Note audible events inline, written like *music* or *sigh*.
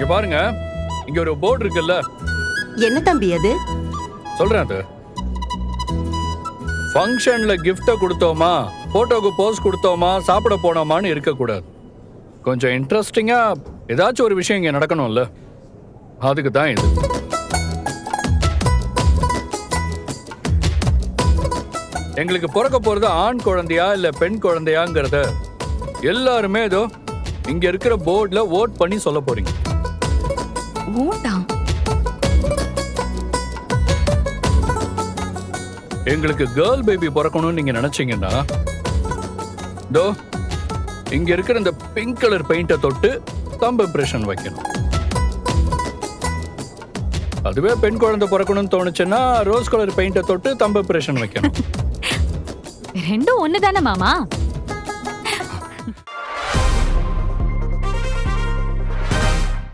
இங்க பாருங்க. இங்க ஒரு போர்டு இருக்குல்ல. என்ன தம்பி அது? சொல்றேன் அது. ஃபங்க்ஷன்ல கிஃப்ட கொடுத்தோமா? போட்டோக்கு போஸ் கொடுத்தோமா? சாப்பிட போனோமான்னு இருக்கக்கூடாது. கொஞ்சம் இன்ட்ரெஸ்டிங்கா ஏதாச்சும் ஒரு விஷயம் இங்க நடக்கணும்ல. அதுக்கு தான் இது. எங்களுக்கு பிறக்க போறது ஆண் குழந்தையா இல்ல பெண் குழந்தையாங்கிறத எல்லாருமே ஏதோ இங்க இருக்கிற போர்டுல ஓட் பண்ணி சொல்ல போறீங்க. ஓட்டா எங்களுக்கு கேர்ள் பேபி பிறக்கணும்னு நீங்க நினைச்சீங்கன்னா தோ இங்க இருக்கிற இந்த பிங்க் கலர் பெயிண்ட தொட்டு தம்ப இம்ப்ரெஷன் வைக்கணும். அதுவே பெண் குழந்தை பிறக்கணும்னு தோணுச்சுன்னா ரோஸ் கலர் பெயிண்ட தொட்டு தம்ப இம்ப்ரெஷன் வைக்கணும். *laughs* ரெண்டும் ஒண்ணுதானே மாமா?